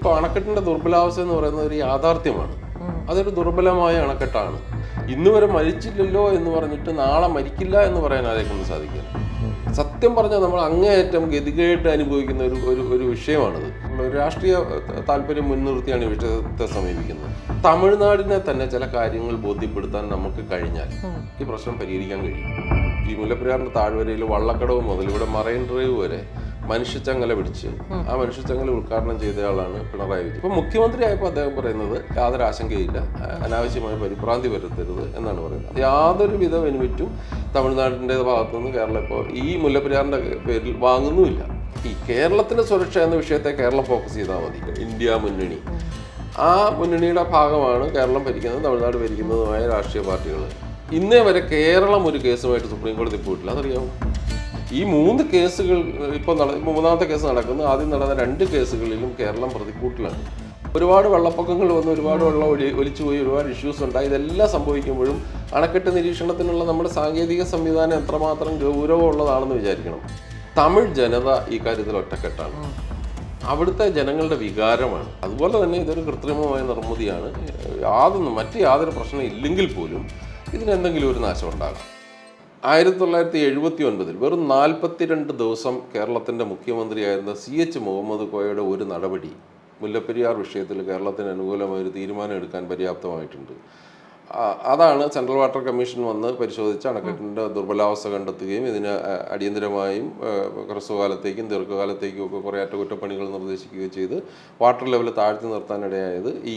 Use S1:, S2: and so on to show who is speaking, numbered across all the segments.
S1: ഇപ്പോൾ അണക്കെട്ടിന്റെ ദുർബലാവസ്ഥ എന്ന് പറയുന്നത് ഒരു യാഥാർത്ഥ്യമാണ്. അതൊരു ദുർബലമായ അണക്കെട്ടാണ്. ഇന്ന് വരെ മരിച്ചില്ലല്ലോ എന്ന് പറഞ്ഞിട്ട് നാളെ മരിക്കില്ല എന്ന് പറയാൻ ആരെക്കൊണ്ട് സാധിക്കില്ല. സത്യം പറഞ്ഞാൽ നമ്മൾ അങ്ങേയറ്റം ഗതികേട്ട് അനുഭവിക്കുന്ന ഒരു ഒരു ഒരു വിഷയമാണിത്. ഒരു രാഷ്ട്രീയ താല്പര്യം മുൻനിർത്തിയാണ് ഈ വിഷയത്തെ സമീപിക്കുന്നത്. തമിഴ്നാടിനെ തന്നെ ചില കാര്യങ്ങൾ ബോധ്യപ്പെടുത്താൻ നമുക്ക് കഴിഞ്ഞാൽ ഈ പ്രശ്നം പരിഹരിക്കാൻ കഴിയും. ഈ മുല്ലപ്പെരിയാറിന്റെ താഴ്വരയിൽ വള്ളക്കടവ് മുതൽ ഇവിടെ മറൈൻ ഡ്രൈവ് വരെ മനുഷ്യച്ചങ്ങല പിടിച്ച് ആ മനുഷ്യച്ചങ്ങല ഉദ്ഘാടനം ചെയ്തയാളാണ് പിണറായി വിജയൻ. ഇപ്പൊ മുഖ്യമന്ത്രി ആയപ്പോൾ അദ്ദേഹം പറയുന്നത് യാതൊരു ആശങ്കയില്ല അനാവശ്യമായ പരിഭ്രാന്തി വരുത്തരുത് എന്നാണ് പറയുന്നത്. യാതൊരു വിധ ബെനിഫിറ്റും തമിഴ്നാടിന്റെ ഭാഗത്തു നിന്ന് കേരളം ഇപ്പോൾ ഈ മുല്ലപ്പെരിയാറിന്റെ പേരിൽ വാങ്ങുന്നുമില്ല. ഈ കേരളത്തിന്റെ സുരക്ഷ എന്ന വിഷയത്തെ കേരളം ഫോക്കസ് ചെയ്താൽ മതി. ഇന്ത്യ മുന്നണി. ആ മുന്നണിയുടെ ഭാഗമാണ് കേരളം ഭരിക്കുന്നത് തമിഴ്നാട് ഭരിക്കുന്നതുമായ രാഷ്ട്രീയ പാർട്ടികൾ. ഇന്നേ വരെ കേരളം ഒരു കേസുമായിട്ട് സുപ്രീം കോടതി പോയിട്ടില്ല. അതറിയാമോ ഈ മൂന്ന് കേസുകൾ ഇപ്പോൾ നട മൂന്നാമത്തെ കേസ് നടക്കുന്നു ആദ്യം നടന്ന രണ്ട് കേസുകളിലും കേരളം പ്രതിക്കൂട്ടിലാണ്. ഒരുപാട് വെള്ളപ്പൊക്കങ്ങൾ വന്ന് ഒരുപാട് വെള്ളം ഒലി ഒലിച്ചുപോയി ഒരുപാട് ഇഷ്യൂസ് ഉണ്ടായി. ഇതെല്ലാം സംഭവിക്കുമ്പോഴും അണക്കെട്ട് നിരീക്ഷണത്തിനുള്ള നമ്മുടെ സാങ്കേതിക സംവിധാനം എത്രമാത്രം ഗൗരവമുള്ളതാണെന്ന് വിചാരിക്കണം. തമിഴ് ജനത ഈ കാര്യത്തിൽ ഒറ്റക്കെട്ടാണ്. അവിടുത്തെ ജനങ്ങളുടെ വികാരമാണ്. അതുപോലെ തന്നെ ഇതൊരു കൃത്രിമമായ നിർമ്മിതിയാണ്. യാതൊന്നും മറ്റ് യാതൊരു പ്രശ്നം ഇല്ലെങ്കിൽ പോലും ഇതിനെന്തെങ്കിലും ഒരു നാശം ഉണ്ടാകാം. ആയിരത്തി തൊള്ളായിരത്തി എഴുപത്തി ഒൻപതിൽ വെറും നാൽപ്പത്തിരണ്ട് ദിവസം കേരളത്തിന്റെ മുഖ്യമന്ത്രിയായിരുന്ന സി എച്ച് മുഹമ്മദ് കോയയുടെ ഒരു നടപടി മുല്ലപ്പെരിയാർ വിഷയത്തിൽ കേരളത്തിന് അനുകൂലമായ ഒരു തീരുമാനം എടുക്കാൻ പര്യാപ്തമായിട്ടുണ്ട്. അതാണ് സെൻട്രൽ വാട്ടർ കമ്മീഷൻ വന്ന് പരിശോധിച്ച് അണക്കെട്ടിന്റെ ദുർബലാവസ്ഥ കണ്ടെത്തുകയും ഇതിന് അടിയന്തരമായും ഹ്രസ്വകാലത്തേക്കും ദീർഘകാലത്തേക്കും ഒക്കെ കുറേ അറ്റകുറ്റപ്പണികൾ നിർദ്ദേശിക്കുകയും ചെയ്ത് വാട്ടർ ലെവൽ താഴ്ത്തി നിർത്താനിടയായത് ഈ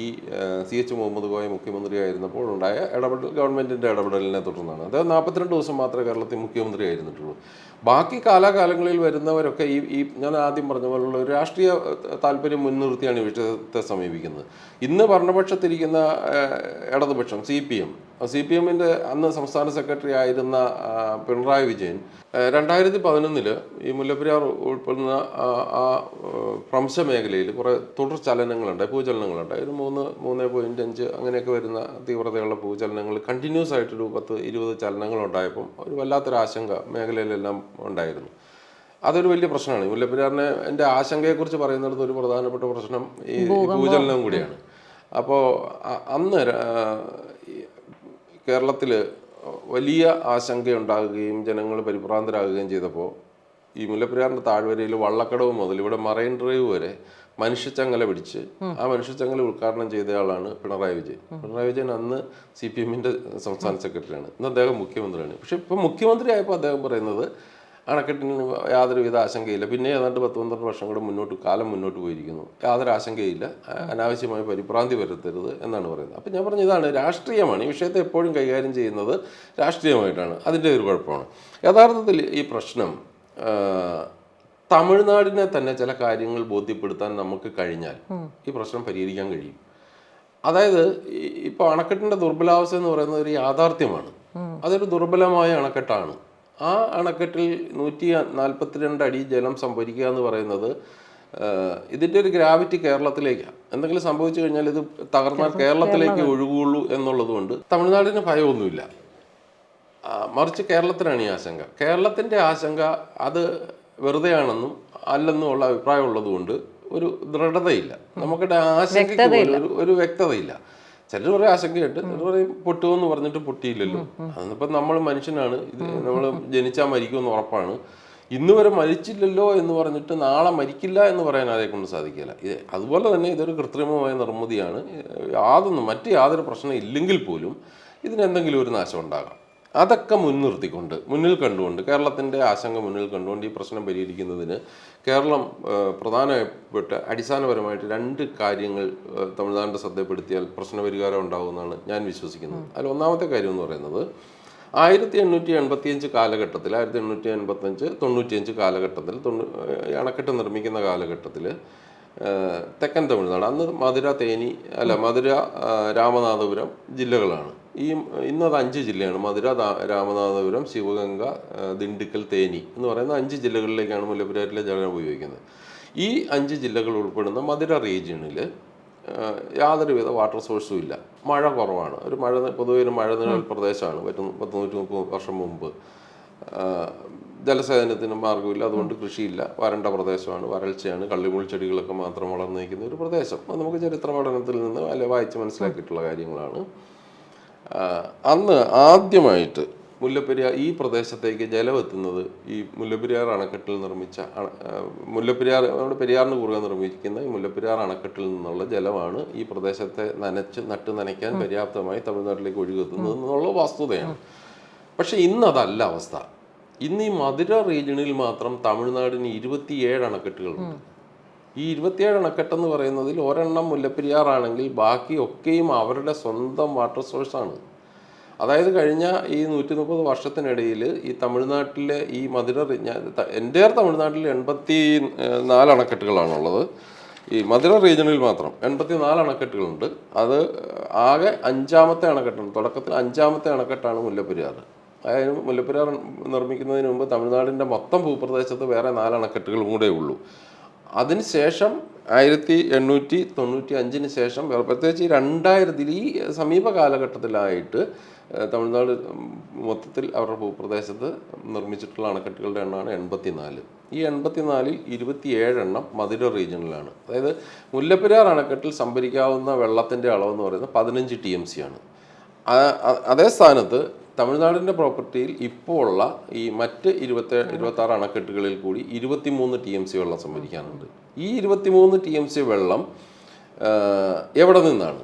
S1: സി എച്ച് മുഹമ്മദ് കോയ മുഖ്യമന്ത്രിയായിരുന്നപ്പോൾ ഉണ്ടായ ഇടപെടൽ ഗവൺമെന്റിന്റെ ഇടപെടലിനെ തുടർന്നാണ്. അദ്ദേഹം നാൽപ്പത്തിരണ്ട് ദിവസം മാത്രമേ കേരളത്തിൽ മുഖ്യമന്ത്രി ആയിരുന്നിട്ടുള്ളൂ ബാക്കി കാലാകാലങ്ങളിൽ വരുന്നവരൊക്കെ ഈ ഈ ഞാൻ ആദ്യം പറഞ്ഞ പോലുള്ള ഒരു രാഷ്ട്രീയ താല്പര്യം മുൻനിർത്തിയാണ് ഈ വിഷയത്തെ സമീപിക്കുന്നത്. ഇന്ന് ഭരണപക്ഷത്തിരിക്കുന്ന ഇടതുപക്ഷം C P M C P എമ്മിന്റെ അന്ന് സംസ്ഥാന സെക്രട്ടറി ആയിരുന്ന പിണറായി വിജയൻ രണ്ടായിരത്തി പതിനൊന്നിൽ ഈ മുല്ലപ്പെരിയാർ ഉൾപ്പെടുന്ന ആ ഭ്രംശ മേഖലയിൽ കുറേ തുടർ ചലനങ്ങളുണ്ട് ഭൂചലനങ്ങളുണ്ട് ഒരു മൂന്ന് മൂന്ന് പോയിന്റ് അഞ്ച് അങ്ങനെയൊക്കെ വരുന്ന തീവ്രതയുള്ള ഭൂചലനങ്ങൾ കണ്ടിന്യൂസ് ആയിട്ടൊരു പത്ത് ഇരുപത് ചലനങ്ങൾ ഉണ്ടായപ്പോൾ ഒരു വല്ലാത്തൊരു ആശങ്ക മേഖലയിലെല്ലാം ഉണ്ടായിരുന്നു. അതൊരു വലിയ പ്രശ്നമാണ്. മുല്ലപ്പെരിയാറിനെ എന്റെ ആശങ്കയെക്കുറിച്ച് പറയുന്നിടത്ത് ഒരു പ്രധാനപ്പെട്ട പ്രശ്നം ഈ ഭൂചലനം കൂടിയാണ്. അപ്പോൾ അന്ന് കേരളത്തിൽ വലിയ ആശങ്കയുണ്ടാകുകയും ജനങ്ങൾ പരിഭ്രാന്തരാകുകയും ചെയ്തപ്പോൾ ഈ മുല്ലപ്പെരിയാറിന്റെ താഴ്വരയിൽ വള്ളക്കടവ് മുതൽ ഇവിടെ മറൈൻ ഡ്രൈവ് വരെ മനുഷ്യച്ചങ്ങല പിടിച്ച് ആ മനുഷ്യച്ചങ്ങല ഉദ്ഘാടനം ചെയ്തയാളാണ് പിണറായി വിജയൻ. പിണറായി വിജയൻ അന്ന് സി പി എമ്മിന്റെ സംസ്ഥാന സെക്രട്ടറിയാണ്. ഇന്ന് അദ്ദേഹം മുഖ്യമന്ത്രിയാണ്. പക്ഷേ ഇപ്പം മുഖ്യമന്ത്രി ആയപ്പോൾ അദ്ദേഹം പറയുന്നത് അണക്കെട്ടിന് യാതൊരുവിധ ആശങ്കയില്ല. പിന്നെ ഏതാണ്ട് പത്ത് പന്ത്രണ്ട് വർഷം കൂടെ മുന്നോട്ട് കാലം മുന്നോട്ട് പോയിരിക്കുന്നു. യാതൊരു ആശങ്കയില്ല. അനാവശ്യമായി പരിഭ്രാന്തി വരുത്തരുത് എന്നാണ് പറയുന്നത്. അപ്പം ഞാൻ പറഞ്ഞു ഇതാണ് രാഷ്ട്രീയമാണ്. ഈ വിഷയത്തെ എപ്പോഴും കൈകാര്യം ചെയ്യുന്നത് രാഷ്ട്രീയമായിട്ടാണ്. അതിന്റെ ഒരു കുഴപ്പമാണ്. യഥാർത്ഥത്തിൽ ഈ പ്രശ്നം തമിഴ്നാടിനെ തന്നെ ചില കാര്യങ്ങൾ ബോധ്യപ്പെടുത്താൻ നമുക്ക് കഴിഞ്ഞാൽ ഈ പ്രശ്നം പരിഹരിക്കാൻ കഴിയും. അതായത് ഇപ്പോൾ അണക്കെട്ടിന്റെ ദുർബലാവസ്ഥ എന്ന് പറയുന്നത് ഒരു യാഥാർത്ഥ്യമാണ്. അതൊരു ദുർബലമായ അണക്കെട്ടാണ്. ആ അണക്കെട്ടിൽ നൂറ്റി നാൽപ്പത്തിരണ്ട് അടി ജലം സംഭരിക്കുക എന്ന് പറയുന്നത് ഇതിന്റെ ഇതിന്റെ ഒരു ഗ്രാവിറ്റി കേരളത്തിലേക്കാണ് എന്തെങ്കിലും സംഭവിച്ചു കഴിഞ്ഞാൽ ഇത് തകർന്നാൽ കേരളത്തിലേക്ക് ഒഴുകുള്ളൂ എന്നുള്ളതുകൊണ്ട് തമിഴ്നാടിന് ഭയമൊന്നുമില്ല. മറിച്ച് കേരളത്തിനാണ് ഈ ആശങ്ക. കേരളത്തിന്റെ ആശങ്ക അത് വെറുതെയാണെന്നും അല്ലെന്നും ഉള്ള അഭിപ്രായം ഉള്ളതുകൊണ്ട് ഒരു ദൃഢതയില്ല. നമുക്കിടെ ആശങ്ക ഒരു വ്യക്തതയില്ല. ചിലർ പറയും ആശങ്കയുണ്ട്. ചിലർ പറയും പൊട്ടുമെന്ന് പറഞ്ഞിട്ട് പൊട്ടിയില്ലല്ലോ. അതിപ്പോ നമ്മൾ മനുഷ്യനാണ്. ഇത് നമ്മൾ ജനിച്ചാൽ മരിക്കുമെന്ന് ഉറപ്പാണ്. ഇന്ന് വരെ മരിച്ചില്ലല്ലോ എന്ന് പറഞ്ഞിട്ട് നാളെ മരിക്കില്ല എന്ന് പറയാൻ ആരെ കൊണ്ട് സാധിക്കില്ല. ഇത് അതുപോലെ തന്നെ ഇതൊരു കൃത്രിമമായ നിർമ്മിതിയാണ്. യാതൊന്നും മറ്റ് യാതൊരു പ്രശ്നം ഇല്ലെങ്കിൽ പോലും ഇതിനെന്തെങ്കിലും ഒരു നാശം ഉണ്ടാകാം. അതൊക്കെ മുൻനിർത്തിക്കൊണ്ട് മുന്നിൽ കണ്ടുകൊണ്ട് കേരളത്തിന്റെ ആശങ്ക മുന്നിൽ കണ്ടുകൊണ്ട് ഈ പ്രശ്നം പരിഹരിക്കുന്നതിന് കേരളം പ്രധാനപ്പെട്ട അടിസ്ഥാനപരമായിട്ട് രണ്ട് കാര്യങ്ങൾ തമിഴ്നാടിന്റെ ശ്രദ്ധപ്പെടുത്തിയാൽ പ്രശ്നപരിഹാരം ഉണ്ടാകുമെന്നാണ് ഞാൻ വിശ്വസിക്കുന്നത്. അതിൽ ഒന്നാമത്തെ കാര്യം എന്ന് പറയുന്നത് ആയിരത്തി എണ്ണൂറ്റി എൺപത്തിയഞ്ച് കാലഘട്ടത്തിൽ ആയിരത്തി എണ്ണൂറ്റി എൺപത്തഞ്ച് തൊണ്ണൂറ്റിയഞ്ച് കാലഘട്ടത്തിൽ തൊണ്ണൂ അണക്കെട്ട് നിർമ്മിക്കുന്ന കാലഘട്ടത്തിൽ തെക്കൻ തമിഴ്നാട്. അന്ന് മധുര തേനി അല്ല മധുര രാമനാഥപുരം ജില്ലകളാണ്. ഈ ഇന്നത് അഞ്ച് ജില്ലയാണ്. മധുര രാമനാഥപുരം ശിവഗംഗ ദിണ്ടിക്കൽ തേനി എന്ന് പറയുന്ന അഞ്ച് ജില്ലകളിലേക്കാണ് മുല്ലപ്പെരിയാറിലെ ജലം ഉപയോഗിക്കുന്നത്. ഈ അഞ്ച് ജില്ലകൾ ഉൾപ്പെടുന്ന മധുര റീജിയണിൽ യാതൊരുവിധ വാട്ടർ സോഴ്സും ഇല്ല. മഴ കുറവാണ്. ഒരു മഴ പൊതുവെ ഒരു മഴ നിഴൽ പ്രദേശമാണ്. പറ്റുന്ന പത്ത് നൂറ്റി മുപ്പത് വർഷം മുമ്പ്. ജലസേചനത്തിന് മാർഗമില്ല. അതുകൊണ്ട് കൃഷിയില്ല. വരണ്ട പ്രദേശമാണ്. വരൾച്ചയാണ്. കള്ളിമുൾ ചെടികളൊക്കെ മാത്രം വളർന്നു നിൽക്കുന്ന ഒരു പ്രദേശം. അത് നമുക്ക് ചരിത്ര പഠനത്തിൽ നിന്ന് അല്ലെ വായിച്ച് മനസ്സിലാക്കിയിട്ടുള്ള കാര്യങ്ങളാണ്. അന്ന് ആദ്യമായിട്ട് മുല്ലപ്പെരിയാർ ഈ പ്രദേശത്തേക്ക് ജലം എത്തുന്നത് ഈ മുല്ലപ്പെരിയാർ അണക്കെട്ടിൽ നിർമ്മിച്ച അണ- മുല്ലപ്പെരിയാർ നമ്മുടെ പെരിയാറിന് കുറുകെ നിർമ്മിക്കുന്ന ഈ മുല്ലപ്പെരിയാർ അണക്കെട്ടിൽ നിന്നുള്ള ജലമാണ് ഈ പ്രദേശത്തെ നനച്ച് നട്ട് നനയ്ക്കാൻ പര്യാപ്തമായി തമിഴ്നാട്ടിലേക്ക് ഒഴുകെത്തുന്നത് എന്നുള്ള വസ്തുതയാണ്. പക്ഷേ ഇന്നതല്ല അവസ്ഥ. ഇന്ന് ഈ മധുര റീജിയണിൽ മാത്രം തമിഴ്നാടിന് ഇരുപത്തിയേഴ് അണക്കെട്ടുകളുണ്ട്. ഈ ഇരുപത്തിയേഴ് അണക്കെട്ടെന്ന് പറയുന്നതിൽ ഒരെണ്ണം മുല്ലപ്പെരിയാറാണെങ്കിൽ ബാക്കി ഒക്കെയും അവരുടെ സ്വന്തം വാട്ടർ സോഴ്സാണ് അതായത് കഴിഞ്ഞ ഈ നൂറ്റി മുപ്പത് വർഷത്തിനിടയിൽ ഈ തമിഴ്നാട്ടിലെ ഈ മധുര എന്റെ തമിഴ്നാട്ടിൽ എൺപത്തി നാല് അണക്കെട്ടുകളാണുള്ളത്. ഈ മധുര റീജിയണിൽ മാത്രം എൺപത്തി നാല് അണക്കെട്ടുകളുണ്ട്. അത് ആകെ അഞ്ചാമത്തെ അണക്കെട്ടാണ്. തുടക്കത്തിൽ അഞ്ചാമത്തെ അണക്കെട്ടാണ് മുല്ലപ്പെരിയാർ അതായത് മുല്ലപ്പെരിയാർ നിർമ്മിക്കുന്നതിന് മുമ്പ് തമിഴ്നാടിന്റെ മൊത്തം ഭൂപ്രദേശത്ത് വേറെ നാല് അണക്കെട്ടുകളും കൂടെ ഉള്ളൂ. അതിനുശേഷം ആയിരത്തി എണ്ണൂറ്റി തൊണ്ണൂറ്റി അഞ്ചിന് ശേഷം പ്രത്യേകിച്ച് ഈ രണ്ടായിരത്തിൽ ഈ സമീപ കാലഘട്ടത്തിലായിട്ട് തമിഴ്നാട് മൊത്തത്തിൽ അവരുടെ ഭൂപ്രദേശത്ത് നിർമ്മിച്ചിട്ടുള്ള അണക്കെട്ടുകളുടെ എണ്ണമാണ് എൺപത്തിനാല്. ഈ എൺപത്തിനാലിൽ ഇരുപത്തിയേഴെണ്ണം മധുര റീജിയണിലാണ്. അതായത് മുല്ലപ്പെരിയാർ അണക്കെട്ടിൽ സംഭരിക്കാവുന്ന വെള്ളത്തിന്റെ അളവെന്ന് പറയുന്നത് പതിനഞ്ച് ടി എം സി ആണ്. അതേ സ്ഥാനത്ത് തമിഴ്നാടിന്റെ പ്രോപ്പർട്ടിയിൽ ഇപ്പോൾ ഉള്ള ഈ മറ്റ് ഇരുപത്തി ഇരുപത്തി ആറ് അണക്കെട്ടുകളിൽ കൂടി ഇരുപത്തിമൂന്ന് ടി എം സി വെള്ളം സംഭരിക്കാനുണ്ട്. ഈ ഇരുപത്തിമൂന്ന് ടി എം സി വെള്ളം എവിടെ നിന്നാണ്?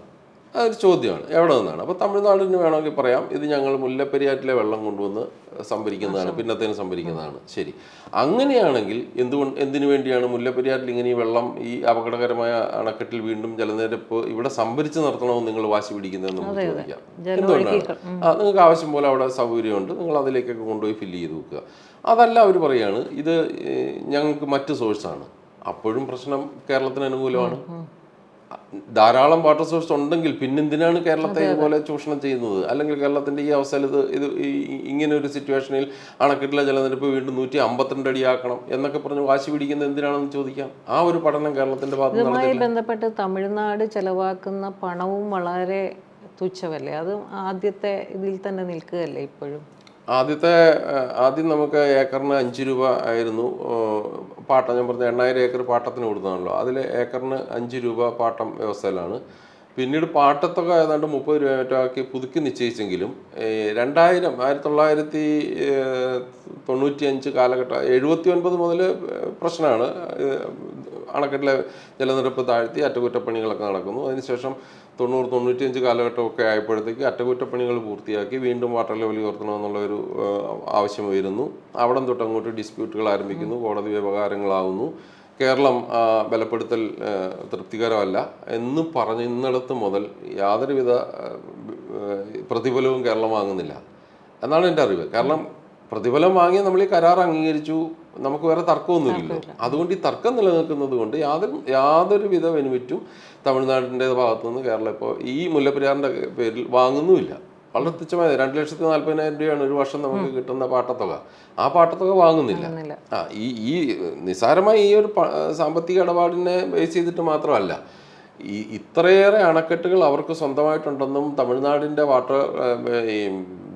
S1: അതൊരു ചോദ്യമാണ്. എവിടെ നിന്നാണ്? അപ്പോൾ തമിഴ്നാടിന് വേണമെങ്കിൽ പറയാം. ഇത് ഞങ്ങൾ മുല്ലപ്പെരിയാറ്റിലെ വെള്ളം കൊണ്ടുവന്ന് സംഭരിക്കുന്നതാണ് പിന്നത്തേന് സംഭരിക്കുന്നതാണ്. ശരി. അങ്ങനെയാണെങ്കിൽ എന്തുകൊണ്ട് എന്തിനു വേണ്ടിയാണ് മുല്ലപ്പെരിയാറ്റിൽ ഇങ്ങനെ ഈ വെള്ളം ഈ അപകടകരമായ അണക്കെട്ടിൽ വീണ്ടും ജലനിരപ്പ് ഇവിടെ സംഭരിച്ച് നിർത്തണമെന്ന് നിങ്ങൾ വാശി പിടിക്കുന്നതെന്ന് നമുക്ക് ചോദിക്കാം. എന്തുകൊണ്ടാണ്? ആ നിങ്ങൾക്ക് ആവശ്യം പോലെ അവിടെ സൗകര്യമുണ്ട്. നിങ്ങൾ അതിലേക്കൊക്കെ കൊണ്ടുപോയി ഫില്ല് ചെയ്ത് വെക്കുക. അതല്ല അവർ പറയാണ് ഇത് ഞങ്ങൾക്ക് മറ്റ് സോഴ്സാണ്. അപ്പോഴും പ്രശ്നം കേരളത്തിന് അനുകൂലമാണ്. ധാരാളം വാട്ടർ സോഴ്സ് ഉണ്ടെങ്കിൽ പിന്നെന്തിനാണ് കേരളത്തെ ഇതുപോലെ ചൂഷണം ചെയ്യുന്നത്? അല്ലെങ്കിൽ കേരളത്തിന്റെ ഈ അവസ്ഥയിൽ ഇത് ഇത് ഇങ്ങനെ ഒരു സിറ്റുവേഷനിൽ അണക്കെട്ടിലെ ജലനിരപ്പ് വീണ്ടും നൂറ്റി അമ്പത്തിരണ്ട് അടിയാക്കണം എന്നൊക്കെ പറഞ്ഞ് വാശി പിടിക്കുന്നത് എന്തിനാണെന്ന് ചോദിക്കാം? ആ ഒരു പഠനം കേരളത്തിന്റെ ഭാഗത്തുമായി
S2: ബന്ധപ്പെട്ട് തമിഴ്നാട് ചെലവാക്കുന്ന പണവും വളരെ തുച്ഛമല്ലേ? അത് ആദ്യത്തെ ഇതിൽ തന്നെ നിൽക്കുകയല്ലേ ഇപ്പോഴും?
S1: ആദ്യത്തെ ആദ്യം നമുക്ക് ഏക്കറിന് അഞ്ച് രൂപ ആയിരുന്നു. പാട്ട ഞാൻ പറഞ്ഞ എണ്ണായിരം ഏക്കർ പാട്ടത്തിന് കൊടുത്തതാണല്ലോ. അതിൽ ഏക്കറിന് അഞ്ച് രൂപ പാട്ടം വ്യവസ്ഥയിലാണ്. പിന്നീട് പാട്ടത്തൊക്കെ ഏതാണ്ട് മുപ്പത് രൂപ മറ്റോ ആക്കി പുതുക്കി നിശ്ചയിച്ചെങ്കിലും രണ്ടായിരം ആയിരത്തി തൊള്ളായിരത്തി തൊണ്ണൂറ്റി അഞ്ച് കാലഘട്ടം എഴുപത്തി ഒൻപത് മുതൽ പ്രശ്നമാണ്. അണക്കെട്ടിലെ ജലനിരപ്പ് താഴ്ത്തി അറ്റകുറ്റപ്പണികളൊക്കെ നടക്കുന്നു. അതിനുശേഷം തൊണ്ണൂറ് തൊണ്ണൂറ്റിയഞ്ച് കാലഘട്ടമൊക്കെ ആയപ്പോഴത്തേക്ക് അറ്റകുറ്റപ്പണികൾ പൂർത്തിയാക്കി വീണ്ടും വാട്ടർ ലെവൽ ഉയർത്തണമെന്നുള്ള ഒരു ആവശ്യം വരുന്നു അവിടം തൊട്ട് അങ്ങോട്ട് ഡിസ്പ്യൂട്ടുകൾ ആരംഭിക്കുന്നു. കോടതി വ്യവഹാരങ്ങളാവുന്നു. കേരളം ബലപ്പെടുത്തൽ തൃപ്തികരമല്ല. എന്ന് പറഞ്ഞ് ഇന്നിടത്ത് മുതൽ യാതൊരുവിധ പ്രതിഫലവും കേരളം വാങ്ങുന്നില്ല. എന്നാണ് എന്റെ അറിവ്. കാരണം പ്രതിഫലം വാങ്ങി നമ്മൾ ഈ കരാർ അംഗീകരിച്ചു. നമുക്ക് വേറെ തർക്കമൊന്നുമില്ല. അതുകൊണ്ട് ഈ തർക്കം നിലനിൽക്കുന്നത് കൊണ്ട് യാതൊരു യാതൊരു വിധ ബെനിഫിറ്റും തമിഴ്നാടിന്റെ ഭാഗത്തു നിന്ന് കേരളം ഇപ്പോൾ ഈ മുല്ലപ്പെരിയാറിന്റെ പേരിൽ വാങ്ങുന്നുമില്ല. വളരെ തുച്ഛമായത് രണ്ട് ലക്ഷത്തി നാൽപ്പതിനായിരം രൂപയാണ് ഒരു വർഷം നമുക്ക് കിട്ടുന്ന പാട്ടത്തുക. ആ പാട്ടത്തുക വാങ്ങുന്നില്ല. ആ ഈ ഈ നിസ്സാരമായി ഈ ഒരു സാമ്പത്തിക ഇടപാടിനെ ബേസ് ചെയ്തിട്ട് മാത്രമല്ല ഈ ഇത്രയേറെ അണക്കെട്ടുകൾ അവർക്ക് സ്വന്തമായിട്ടുണ്ടെന്നും തമിഴ്നാടിന്റെ വാട്ടർ ഈ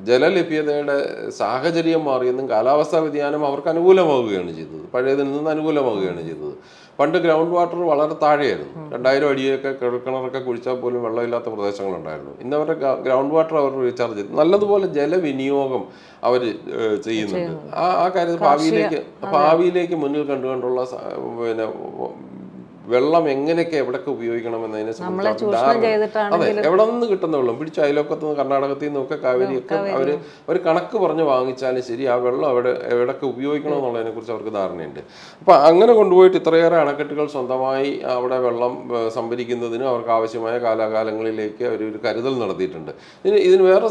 S1: ജലലഭ്യതയുടെ സാഹചര്യം മാറിയെന്നും കാലാവസ്ഥാ വ്യതിയാനം അവർക്ക് അനുകൂലമാവുകയാണ് ചെയ്തത്. പഴയതിൽ നിന്ന് അനുകൂലമാവുകയാണ് ചെയ്തത്. പണ്ട് ഗ്രൗണ്ട് വാട്ടർ വളരെ താഴെയായിരുന്നു. രണ്ടായിരം അടിയൊക്കെ കിണറൊക്കെ കുഴിച്ചാൽ പോലും വെള്ളമില്ലാത്ത പ്രദേശങ്ങളുണ്ടായിരുന്നു. ഇന്ന് അവരുടെ ഗ്രൗണ്ട് വാട്ടർ അവർ റീചാർജ് ചെയ്തു. നല്ലതുപോലെ ജലവിനിയോഗം അവർ ചെയ്യുന്നുണ്ട്. ആ ആ കാര്യത്തിൽ ഭാവിയിലേക്ക് ഭാവിയിലേക്ക് മുന്നിൽ കണ്ടുകൊണ്ടുള്ള പിന്നെ വെള്ളം എങ്ങനെയൊക്കെ എവിടൊക്കെ ഉപയോഗിക്കണം എന്നതിനെ അതെ എവിടെ നിന്ന് കിട്ടുന്ന വെള്ളം? പിടിച്ച അയലോക്കത്ത് നിന്ന് കർണാടകത്തിൽ നിന്നൊക്കെ കാവേരിയൊക്കെ അവർ ഒരു കണക്ക് പറഞ്ഞ് വാങ്ങിച്ചാലും ശരി ആ വെള്ളം അവിടെ എവിടൊക്കെ ഉപയോഗിക്കണം എന്നുള്ളതിനെ കുറിച്ച് അവർക്ക് ധാരണയുണ്ട്. അപ്പം അങ്ങനെ കൊണ്ടുപോയിട്ട് ഇത്രയേറെ അണക്കെട്ടുകൾ സ്വന്തമായി അവിടെ വെള്ളം സംഭരിക്കുന്നതിനും അവർക്ക് ആവശ്യമായ കാലാകാലങ്ങളിലേക്ക് അവർ ഒരു കരുതൽ നടത്തിയിട്ടുണ്ട്. ഇതിന് ഇതിന് വേറെ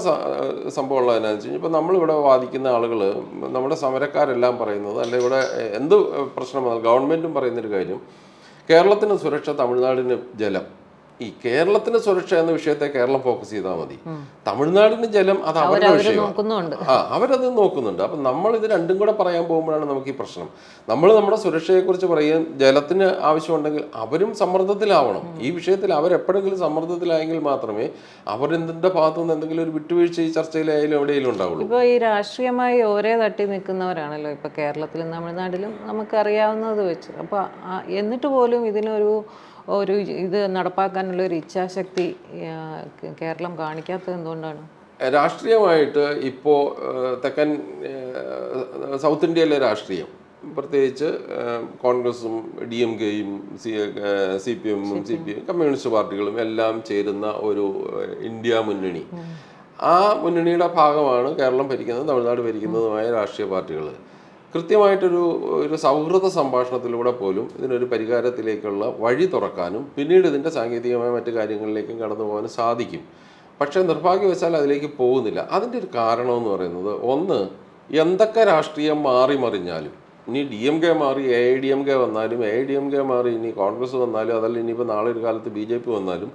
S1: സംഭവം ഉള്ളത് എന്നാന്ന് വെച്ച് കഴിഞ്ഞാൽ ഇപ്പം നമ്മളിവിടെ വാദിക്കുന്ന ആളുകൾ നമ്മുടെ സമരക്കാരെല്ലാം പറയുന്നത് അല്ലെ ഇവിടെ എന്ത് പ്രശ്നം വന്നാലും ഗവൺമെന്റും പറയുന്നൊരു കാര്യം കേരളത്തിന് സുരക്ഷ തമിഴ്നാടിന് ജലം. ഈ കേരളത്തിന്റെ സുരക്ഷ എന്ന വിഷയത്തെ കേരളം ഫോക്കസ് ചെയ്താൽ മതി. തമിഴ്നാടിന് ജലം അത് അവരുടെ
S2: വിഷയം
S1: വിഷയമാണ്. ആ അവരത് നോക്കുന്നുണ്ട്. അപ്പം നമ്മൾ ഇത് രണ്ടും കൂടെ പറയാൻ പോകുമ്പോഴാണ് നമുക്ക് ഈ പ്രശ്നം. നമ്മൾ നമ്മുടെ സുരക്ഷയെക്കുറിച്ച് പറയുകയും ജലത്തിന് ആവശ്യമുണ്ടെങ്കിൽ അവരും സമ്മർദ്ദത്തിലാവണം. ഈ വിഷയത്തിൽ അവരെപ്പോഴെങ്കിലും സമ്മർദ്ദത്തിലായെങ്കിൽ മാത്രമേ അവരെന്തിന്റെ ഭാഗത്തു നിന്ന് എന്തെങ്കിലും ഒരു വിട്ടുവീഴ്ച ഈ ചർച്ചയിലായാലും എവിടെയെങ്കിലും ഉണ്ടാവുള്ളൂ.
S2: ഇപ്പോൾ ഈ രാഷ്ട്രീയമായി ഒരേ തട്ടി നിൽക്കുന്നവരാണല്ലോ ഇപ്പോൾ കേരളത്തിലും തമിഴ്നാട്ടിലും നമുക്കറിയാവുന്നത് വെച്ച്. അപ്പോൾ എന്നിട്ട് പോലും ഇതിനൊരു ഒരു ഇത് നടപ്പാക്കാനുള്ള ഒരു ഇച്ഛാശക്തി കേരളം കാണിക്കാത്തത് എന്തുകൊണ്ടാണ്?
S1: രാഷ്ട്രീയമായിട്ട് ഇപ്പോൾ തെക്കൻ സൗത്ത് ഇന്ത്യയിലെ രാഷ്ട്രീയം. പ്രത്യേകിച്ച് കോൺഗ്രസും ഡി എം കെയും സി സി പി എമ്മും സി പി എം. കമ്മ്യൂണിസ്റ്റ് പാർട്ടികളും എല്ലാം ചേരുന്ന ഒരു ഇന്ത്യ മുന്നണി. ആ മുന്നണിയുടെ ഭാഗമാണ് കേരളം ഭരിക്കുന്നതും തമിഴ്നാട് ഭരിക്കുന്നതുമായ രാഷ്ട്രീയ പാർട്ടികൾ കൃത്യമായിട്ടൊരു ഒരു സൗഹൃദ സംഭാഷണത്തിലൂടെ പോലും ഇതിനൊരു പരിഹാരത്തിലേക്കുള്ള വഴി തുറക്കാനും പിന്നീട് ഇതിന്റെ സാങ്കേതികമായ മറ്റു കാര്യങ്ങളിലേക്കും കടന്നു പോകാനും സാധിക്കും. പക്ഷേ നിർഭാഗ്യവശാൽ അതിലേക്ക് പോകുന്നില്ല. അതിന്റെ ഒരു കാരണമെന്ന് പറയുന്നത് ഒന്ന് എന്തൊക്കെ രാഷ്ട്രീയം മാറി മറിഞ്ഞാലും ഇനി ഡി എം കെ മാറി A I D M K വന്നാലും A I D M K മാറി ഇനി കോൺഗ്രസ് വന്നാലും അതല്ല ഇനിയിപ്പോൾ നാളെ ഒരു കാലത്ത് ബി ജെ പി വന്നാലും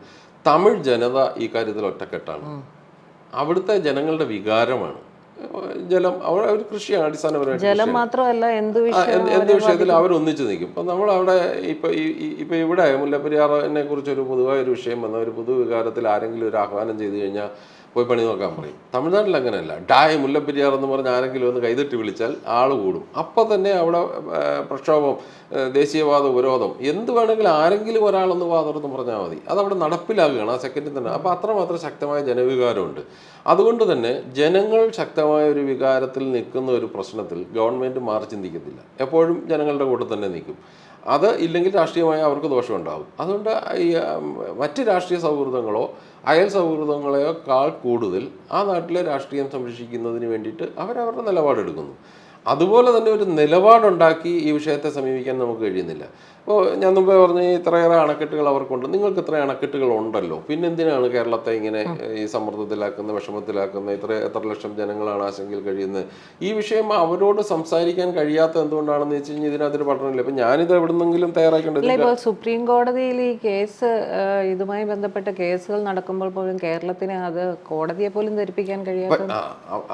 S1: തമിഴ് ജനത ഈ കാര്യത്തിൽ ഒറ്റക്കെട്ടാണ്. അവിടുത്തെ ജനങ്ങളുടെ വികാരമാണ്. ജലം അവർ അവർ കൃഷിയാണ് അടിസ്ഥാനപരമായിട്ട്
S2: ജലം മാത്രമല്ല എന്ത്
S1: എന്ത് വിഷയത്തിൽ അവർ ഒന്നിച്ചു നിൽക്കും അപ്പം നമ്മൾ അവിടെ ഇപ്പൊ ഇപ്പൊ ഇവിടെ മുല്ലപ്പെരിയാറിനെ കുറിച്ച് ഒരു പൊതുവായ ഒരു വിഷയം വന്ന ഒരു പൊതുവികാരത്തിൽ ആരെങ്കിലും ഒരു ആഹ്വാനം ചെയ്തു കഴിഞ്ഞാൽ പോയി പണി നോക്കാൻ പറയും. തമിഴ്നാട്ടിൽ അങ്ങനെയല്ല ഡായ് മുല്ലപ്പെരിയാർ എന്ന് പറഞ്ഞ് ആരെങ്കിലും ഒന്ന് കൈതട്ടി വിളിച്ചാൽ ആൾ കൂടും. അപ്പോൾ തന്നെ അവിടെ പ്രക്ഷോഭം ദേശീയവാദ ഉപരോധം എന്ത് വേണമെങ്കിലും ആരെങ്കിലും ഒരാളൊന്ന് വാതുറന്ന് പറഞ്ഞാൽ മതി. അതവിടെ നടപ്പിലാകുകയാണ് ആ സെക്കൻഡിൽ തന്നെ. അപ്പോൾ അത്രമാത്രം ശക്തമായ ജനവികാരമുണ്ട്. അതുകൊണ്ട് തന്നെ ജനങ്ങൾ ശക്തമായ ഒരു വികാരത്തിൽ നിൽക്കുന്ന ഒരു പ്രശ്നത്തിൽ ഗവൺമെന്റ് മാറി ചിന്തിക്കത്തില്ല. എപ്പോഴും ജനങ്ങളുടെ കൂടെ തന്നെ നിൽക്കും. അത് ഇല്ലെങ്കിൽ രാഷ്ട്രീയമായി അവർക്ക് ദോഷമുണ്ടാകും. അതുകൊണ്ട് ഈ മറ്റ് രാഷ്ട്രീയ സൗഹൃദങ്ങളോ അയൽ സൗഹൃദങ്ങളെക്കാൾ കൂടുതൽ ആ നാട്ടിലെ രാഷ്ട്രീയം സംരക്ഷിക്കുന്നതിന് വേണ്ടിയിട്ട് അവരവരുടെ നിലപാടെടുക്കുന്നു. അതുപോലെ തന്നെ ഒരു നിലപാടുണ്ടാക്കി ഈ വിഷയത്തെ സമീപിക്കാൻ നമുക്ക് കഴിയുന്നില്ല. അപ്പോൾ ഞാൻ മുമ്പേ പറഞ്ഞ ഇത്രയേറെ അണക്കെട്ടുകൾ അവർക്കുണ്ട്. നിങ്ങൾക്ക് ഇത്ര അണക്കെട്ടുകൾ ഉണ്ടല്ലോ. പിന്നെന്തിനാണ് കേരളത്തെ ഇങ്ങനെ ഈ സമ്മർദ്ദത്തിലാക്കുന്ന വിഷമത്തിലാക്കുന്ന ഇത്ര എത്ര ലക്ഷം ജനങ്ങളാണ് ആശങ്കയിൽ കഴിയുന്നത്? ഈ വിഷയം അവരോട് സംസാരിക്കാൻ കഴിയാത്ത എന്തുകൊണ്ടാണെന്ന് വെച്ച് കഴിഞ്ഞാൽ ഇതിനകത്തൊരു പഠനമില്ല. ഇപ്പം ഞാനിത് എവിടുന്നെങ്കിലും തയ്യാറാക്കേണ്ടത്
S2: ഇപ്പോൾ സുപ്രീം കോടതിയിൽ ഈ കേസ് ഇതുമായി ബന്ധപ്പെട്ട കേസുകൾ നടക്കുമ്പോൾ പോലും കേരളത്തിന് അത് കോടതിയെ പോലും ധരിപ്പിക്കാൻ കഴിയാത്ത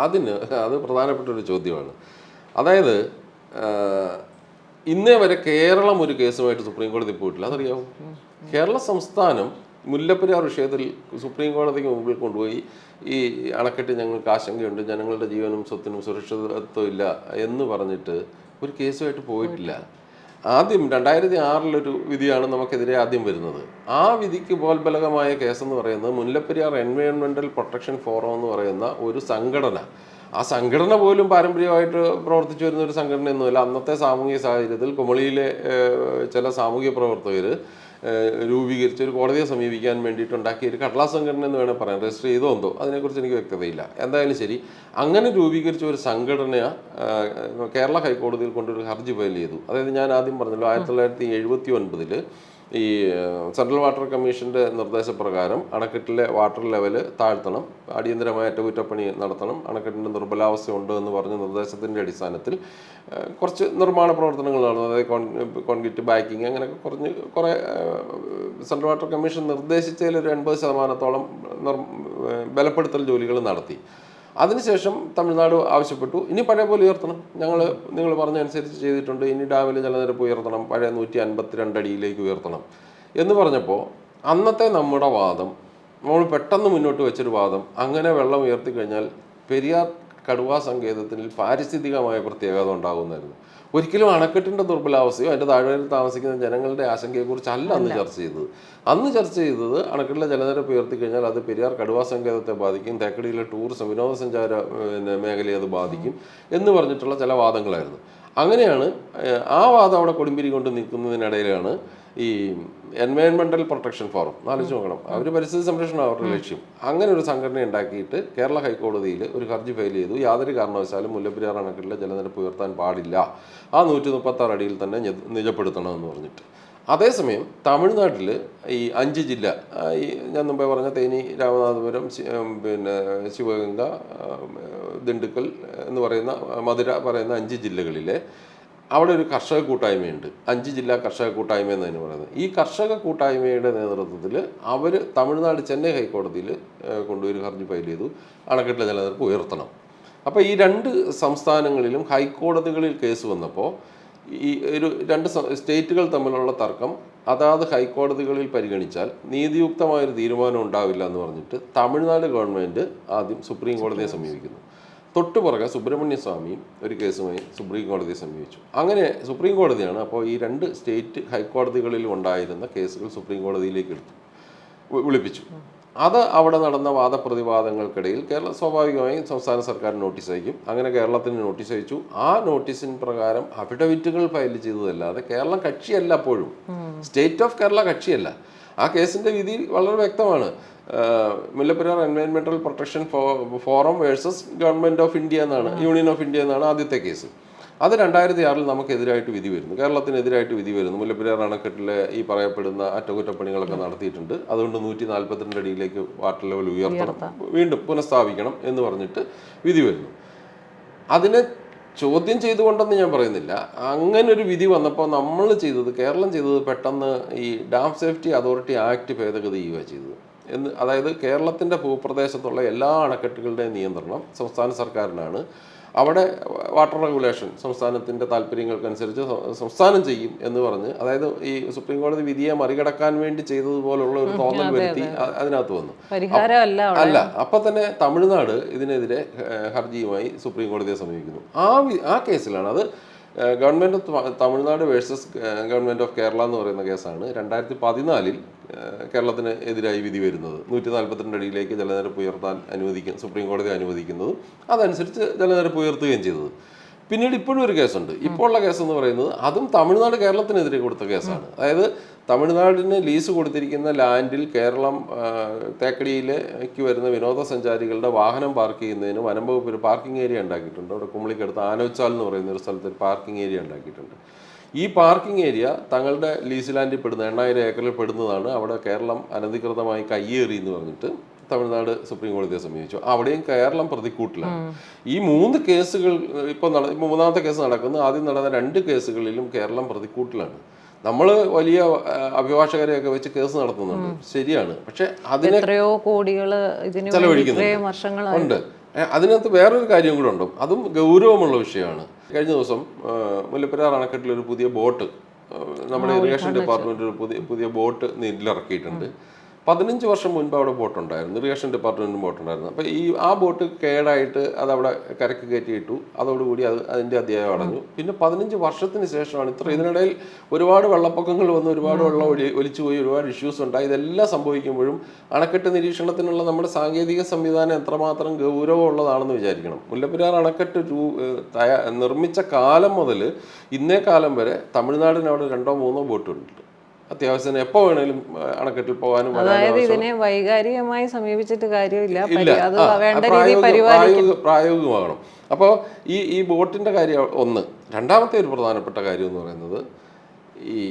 S1: അതിന് അത് പ്രധാനപ്പെട്ട ഒരു ചോദ്യമാണ്. അതായത് ഇന്നേ വരെ കേരളം ഒരു കേസുമായിട്ട് സുപ്രീം കോടതി പോയിട്ടില്ല. അതറിയാമോ കേരള സംസ്ഥാനം മുല്ലപ്പെരിയാർ വിഷയത്തിൽ സുപ്രീം കോടതിക്ക് മുമ്പിൽ കൊണ്ടുപോയി ഈ അണക്കെട്ട് ഞങ്ങൾക്ക് ആശങ്കയുണ്ട് ജനങ്ങളുടെ ജീവനും സ്വത്തിനും സുരക്ഷിതത്വം ഇല്ല എന്ന് പറഞ്ഞിട്ട് ഒരു കേസുമായിട്ട് പോയിട്ടില്ല. ആദ്യം രണ്ടായിരത്തി ആറിലൊരു വിധിയാണ് നമുക്കെതിരെ ആദ്യം വരുന്നത്. ആ വിധിക്ക് പോൽബലകമായ കേസെന്ന് പറയുന്നത് മുല്ലപ്പെരിയാർ എൻവയോൺമെന്റൽ പ്രൊട്ടക്ഷൻ ഫോറം എന്ന് പറയുന്ന ഒരു സംഘടന ആ സംഘടന പോലും പാരമ്പര്യമായിട്ട് പ്രവർത്തിച്ചു വരുന്ന ഒരു സംഘടനയൊന്നുമല്ല. അന്നത്തെ സാമൂഹിക സാഹചര്യത്തിൽ കുമളിയിലെ ചില സാമൂഹിക പ്രവർത്തകർ രൂപീകരിച്ച ഒരു കോടതിയെ സമീപിക്കാൻ വേണ്ടിയിട്ടുണ്ടാക്കിയ ഒരു കടലാസ് സംഘടന എന്ന് വേണേൽ പറയാം. രജിസ്റ്റർ ചെയ്തോ എന്തോ അതിനെക്കുറിച്ച് എനിക്ക് വ്യക്തതയില്ല. എന്തായാലും ശരി അങ്ങനെ രൂപീകരിച്ച ഒരു സംഘടന കേരള ഹൈക്കോടതിയിൽ കൊണ്ടൊരു ഹർജി ഫയൽ ചെയ്തു. അതായത് ഞാൻ ആദ്യം പറഞ്ഞല്ലോ ആയിരത്തി തൊള്ളായിരത്തി എഴുപത്തി ഒൻപതിൽ ഈ സെൻട്രൽ വാട്ടർ കമ്മീഷന്റെ നിർദ്ദേശപ്രകാരം അണക്കെട്ടിലെ വാട്ടർ ലെവൽ താഴ്ത്തണം അടിയന്തരമായ അറ്റകുറ്റപ്പണി നടത്തണം അണക്കെട്ടിന്റെ ദുർബലാവസ്ഥ ഉണ്ട് എന്ന് പറഞ്ഞ നിർദ്ദേശത്തിന്റെ അടിസ്ഥാനത്തിൽ കുറച്ച് നിർമ്മാണ പ്രവർത്തനങ്ങൾ നടന്നു. അതായത് കോൺ കോൺക്രീറ്റ് ബാക്കിങ് അങ്ങനെയൊക്കെ കുറഞ്ഞ് കുറേ സെൻട്രൽ വാട്ടർ കമ്മീഷൻ നിർദ്ദേശിച്ചതിൽ ഒരു എൺപത് ശതമാനത്തോളം ബലപ്പെടുത്തൽ ജോലികൾ നടത്തി. അതിനുശേഷം തമിഴ്നാട് ആവശ്യപ്പെട്ടു. ഇനി പഴയ പോലെ ഉയർത്തണം. ഞങ്ങൾ നിങ്ങൾ പറഞ്ഞ അനുസരിച്ച് ചെയ്തിട്ടുണ്ട്. ഇനി ഡാമിലെ ജലനിരപ്പ് ഉയർത്തണം. പഴയ നൂറ്റി അൻപത്തിരണ്ട് അടിയിലേക്ക് ഉയർത്തണം. എന്ന് പറഞ്ഞപ്പോൾ അന്നത്തെ നമ്മുടെ വാദം നമ്മൾ പെട്ടെന്ന് മുന്നോട്ട് വെച്ചൊരു വാദം അങ്ങനെ വെള്ളം ഉയർത്തി കഴിഞ്ഞാൽ പെരിയാർ കടുവാ സങ്കേതത്തിൽ പാരിസ്ഥിതികമായ പ്രത്യേകത ഉണ്ടാകുമായിരുന്നു ഒരിക്കലും അണക്കെട്ടിന്റെ ദുർബലാവസ്ഥയോ അതിന്റെ താഴ്വരയിൽ താമസിക്കുന്ന ജനങ്ങളുടെ ആശങ്കയെക്കുറിച്ച് അല്ല അന്ന് ചർച്ച ചെയ്തത്. അന്ന് ചർച്ച ചെയ്തത് അണക്കെട്ടിലെ ജലനിരപ്പ് ഉയർത്തി കഴിഞ്ഞാൽ അത് പെരിയാർ കടുവാ സങ്കേതത്തെ ബാധിക്കും തേക്കടിയിലെ ടൂറിസം വിനോദസഞ്ചാര പിന്നെ മേഖലയെ അത് ബാധിക്കും എന്ന് പറഞ്ഞിട്ടുള്ള ചില വാദങ്ങളായിരുന്നു. അങ്ങനെയാണ് ആ വാദം അവിടെ കൊടുമ്പിരി കൊണ്ട് നിൽക്കുന്നതിനിടയിലാണ് ഈ എൻവയോൺമെന്റൽ പ്രൊട്ടക്ഷൻ ഫോറം ആലോചിച്ച് നോക്കണം. അവർ പരിസ്ഥിതി സംരക്ഷണം അവരുടെ ലക്ഷ്യം. അങ്ങനെ ഒരു സംഘടന ഉണ്ടാക്കിയിട്ട് കേരള ഹൈക്കോടതിയിൽ ഒരു ഹർജി ഫയൽ ചെയ്തു. യാതൊരു കാരണവശാലും മുല്ലപ്പെരിയാർ അണക്കെട്ടിലെ ജലനിരപ്പ് ഉയർത്താൻ പാടില്ല. ആ നൂറ്റി മുപ്പത്താറ് അടിയിൽ തന്നെ നിജപ്പെടുത്തണം നിജപ്പെടുത്തണമെന്ന് പറഞ്ഞിട്ട്. അതേസമയം തമിഴ്നാട്ടിൽ ഈ അഞ്ച് ജില്ല ഈ ഞാൻ മുമ്പേ പറഞ്ഞ തേനി രാമനാഥപുരം പിന്നെ ശിവഗംഗ ദിണ്ടുക്കൽ എന്ന് പറയുന്ന മധുര പറയുന്ന അഞ്ച് ജില്ലകളിലെ അവിടെ ഒരു കർഷക കൂട്ടായ്മയുണ്ട്. അഞ്ച് ജില്ലാ കർഷക കൂട്ടായ്മ എന്നതിന് പറയുന്നത്. ഈ കർഷക കൂട്ടായ്മയുടെ നേതൃത്വത്തിൽ അവർ തമിഴ്നാട് ചെന്നൈ ഹൈക്കോടതിയിൽ കൊണ്ടുപോയി ഹർജി ഫയൽ ചെയ്തു. അണക്കെട്ടിലെ ജലനിരപ്പ് ഉയർത്തണം. അപ്പോൾ ഈ രണ്ട് സംസ്ഥാനങ്ങളിലും ഹൈക്കോടതികളിൽ കേസ് വന്നപ്പോൾ ഈ ഒരു രണ്ട് സ്റ്റേറ്റുകൾ തമ്മിലുള്ള തർക്കം അതാത് ഹൈക്കോടതികളിൽ പരിഗണിച്ചാൽ നീതിയുക്തമായൊരു തീരുമാനം ഉണ്ടാവില്ല എന്ന് പറഞ്ഞിട്ട് തമിഴ്നാട് ഗവൺമെന്റ് ആദ്യം സുപ്രീം കോടതിയെ സമീപിക്കുന്നു. തൊട്ടുപുറകെ സുബ്രഹ്മണ്യ സ്വാമിയും ഒരു കേസുമായി സുപ്രീം കോടതിയെ സമീപിച്ചു. അങ്ങനെ സുപ്രീം കോടതിയാണ് അപ്പോൾ ഈ രണ്ട് സ്റ്റേറ്റ് ഹൈക്കോടതികളിൽ ഉണ്ടായിരുന്ന കേസുകൾ സുപ്രീം കോടതിയിലേക്ക് എടുത്തു വിളിപ്പിച്ചു. അത് അവിടെ നടന്ന വാദപ്രതിവാദങ്ങൾക്കിടയിൽ കേരള സ്വാഭാവികമായും സംസ്ഥാന സർക്കാർ നോട്ടീസ് അയക്കും. അങ്ങനെ കേരളത്തിന് നോട്ടീസ് അയച്ചു. ആ നോട്ടീസിന് പ്രകാരം അഫിഡവിറ്റുകൾ ഫയൽ ചെയ്തതല്ലാതെ കേരളം കക്ഷിയല്ല അപ്പോഴും. സ്റ്റേറ്റ് ഓഫ് കേരള കക്ഷിയല്ല. ആ കേസിന്റെ വിധി വളരെ വ്യക്തമാണ്. Mullaperiyar എൻവയൺമെന്റൽ protection forum versus government of India എന്നാണ് യൂണിയൻ ഓഫ് ഇന്ത്യ എന്നാണ് ആദ്യത്തെ കേസ്. അത് രണ്ടായിരത്തി ആറിൽ നമുക്കെതിരായിട്ട് വിധി വരുന്നു. കേരളത്തിനെതിരായിട്ട് വിധി വരുന്നു. മുല്ലപ്പെരിയാർ അണക്കെട്ടിലെ ഈ പറയപ്പെടുന്ന അറ്റകുറ്റപ്പണികളൊക്കെ നടത്തിയിട്ടുണ്ട്. അതുകൊണ്ട് നൂറ്റി നാൽപ്പത്തിരണ്ട് അടിയിലേക്ക് വാട്ടർ ലെവൽ ഉയർത്തണം. വീണ്ടും പുനഃസ്ഥാപിക്കണം എന്ന് പറഞ്ഞിട്ട് വിധി വരുന്നു. അതിനെ ചോദ്യം ചെയ്തുകൊണ്ടെന്ന് ഞാൻ പറയുന്നില്ല. അങ്ങനെ ഒരു വിധി വന്നപ്പോൾ നമ്മൾ ചെയ്തത് കേരളം ചെയ്തത് പെട്ടെന്ന് ഈ ഡാം സേഫ്റ്റി അതോറിറ്റി ആക്ട് ഭേദഗതി ചെയ്യുക ചെയ്തത്. എന്ന് അതായത് കേരളത്തിന്റെ ഭൂപ്രദേശത്തുള്ള എല്ലാ അണക്കെട്ടുകളുടെയും നിയന്ത്രണം സംസ്ഥാന സർക്കാരിനാണ്. അവിടെ വാട്ടർ റെഗുലേഷൻ സംസ്ഥാനത്തിന്റെ താല്പര്യങ്ങൾക്കനുസരിച്ച് സംസ്ഥാനം ചെയ്യും എന്ന് പറഞ്ഞ് അതായത് ഈ സുപ്രീം കോടതി വിധിയെ മറികടക്കാൻ വേണ്ടി ചെയ്തതുപോലുള്ള ഒരു തോന്നൽ വരുത്തി അതിനകത്ത് വന്നു. അല്ല അപ്പൊ തന്നെ തമിഴ്നാട് ഇതിനെതിരെ ഹർജിയുമായി സുപ്രീം കോടതിയെ സമീപിക്കുന്നു. ആ ആ കേസിലാണ്. അത് government of Tamil Nadu versus government of Kerala എന്ന് പറയുന്ന കേസാണ്. രണ്ടായിരത്തി പതിനാലിൽ കേരളത്തിന് എതിരായി വിധി വരുന്നത്. നൂറ്റി നാൽപ്പത്തിരണ്ട് അടിയിലേക്ക് ജലനിരപ്പ് ഉയർത്താൻ അനുവദിക്കും സുപ്രീം കോടതി അനുവദിക്കുന്നതും. അതനുസരിച്ച് ജലനിരപ്പ് ഉയർത്തുകയും ചെയ്തത്. പിന്നീട് ഇപ്പോഴും ഒരു കേസുണ്ട്. ഇപ്പോൾ ഉള്ള കേസ് എന്ന് പറയുന്നത് അതും തമിഴ്നാട് കേരളത്തിനെതിരെ കൊടുത്ത കേസാണ്. അതായത് തമിഴ്നാടിന് ലീസ് കൊടുത്തിരിക്കുന്ന ലാൻഡിൽ കേരളം തേക്കടിയിലേക്ക് വരുന്ന വിനോദസഞ്ചാരികളുടെ വാഹനം പാർക്ക് ചെയ്യുന്നതിന് വനം വകുപ്പ് ഒരു പാർക്കിംഗ് ഏരിയ ഉണ്ടാക്കിയിട്ടുണ്ട്. അവിടെ കുമ്പളിക്കടുത്ത് ആനോച്ചാൽ എന്ന് പറയുന്ന ഒരു സ്ഥലത്ത് ഒരു പാർക്കിംഗ് ഏരിയ ഉണ്ടാക്കിയിട്ടുണ്ട്. ഈ പാർക്കിംഗ് ഏരിയ തങ്ങളുടെ ലീസ് ലാൻഡിൽ പെടുന്ന എണ്ണായിരം ഏക്കറിൽ പെടുന്നതാണ്. അവിടെ കേരളം അനധികൃതമായി കയ്യേറി എന്ന് പറഞ്ഞിട്ട് തമിഴ്നാട് സുപ്രീം കോടതിയെ സമീപിച്ചു. അവിടെയും കേരളം പ്രതിക്കൂട്ടിലാണ്. ഈ മൂന്ന് കേസുകൾ ഇപ്പോൾ നട ഇപ്പോൾ മൂന്നാമത്തെ കേസ് നടക്കുന്നു ആദ്യം നടന്ന രണ്ട് കേസുകളിലും കേരളം പ്രതിക്കൂട്ടിലാണ്. നമ്മൾ വലിയ അഭിഭാഷകരെയൊക്കെ വെച്ച് കേസ് നടത്തുന്നുണ്ട്. ശരിയാണ്. പക്ഷെ അതിന്
S2: എത്രയോ കോടികൾ
S1: ചെലവഴിക്കുന്നുണ്ട്. അതിനകത്ത് വേറൊരു കാര്യം കൂടെ ഉണ്ട്. അതും ഗൗരവമുള്ള വിഷയമാണ്. കഴിഞ്ഞ ദിവസം മുല്ലപ്പെരാർ മുല്ലപ്പെരിയാർ അണക്കെട്ടിൽ ഒരു പുതിയ ബോട്ട് നമ്മുടെ ഇറിഗേഷൻ ഡിപ്പാർട്ട്മെന്റ് ഒരു പുതിയ പുതിയ ബോട്ട് നീരിലിറക്കിയിട്ടുണ്ട് പതിനഞ്ച് വർഷം മുൻപ് അവിടെ ബോട്ട് ഉണ്ടായിരുന്നു ഇറിഗേഷൻ ഡിപ്പാർട്ട്മെന്റിന് ബോട്ട് ഉണ്ടായിരുന്നു അപ്പോൾ ഈ ആ ബോട്ട് കേടായിട്ട് അത് അവിടെ കരക്ക് കയറ്റിയിട്ടു അതോടുകൂടി അത് അതിന്റെ അധ്യായം അടഞ്ഞു. പിന്നെ പതിനഞ്ച് വർഷത്തിന് ശേഷമാണ് ഇത്ര ഇതിനിടയിൽ ഒരുപാട് വെള്ളപ്പൊക്കങ്ങൾ വന്ന് ഒരുപാട് വെള്ളം ഒലി ഒലിച്ചുപോയി ഒരുപാട് ഇഷ്യൂസ് ഉണ്ടായി. ഇതെല്ലാം സംഭവിക്കുമ്പോഴും അണക്കെട്ട് നിരീക്ഷണത്തിനുള്ള നമ്മുടെ സാങ്കേതിക സംവിധാനം എത്രമാത്രം ഗൗരവമുള്ളതാണെന്ന് വിചാരിക്കണം. മുല്ലപ്പെരിയാർ അണക്കെട്ട് രൂ നിർമ്മിച്ച കാലം മുതൽ ഇന്നേ കാലം വരെ തമിഴ്നാടിന് അവിടെ രണ്ടോ മൂന്നോ ബോട്ടുണ്ട്. അത്യാവശ്യത്തിന് എപ്പോ വേണേലും അണക്കെട്ടിൽ പോകാനും
S2: അതായത് ഇതിനെ വൈകാരികമായി സമീപിച്ചിട്ട് കാര്യമില്ല.
S1: പ്രായോഗികമാകണം. അപ്പോൾ ഈ ഈ ബോട്ടിന്റെ കാര്യം ഒന്ന്. രണ്ടാമത്തെ ഒരു പ്രധാനപ്പെട്ട കാര്യം എന്ന് പറയുന്നത് ഈ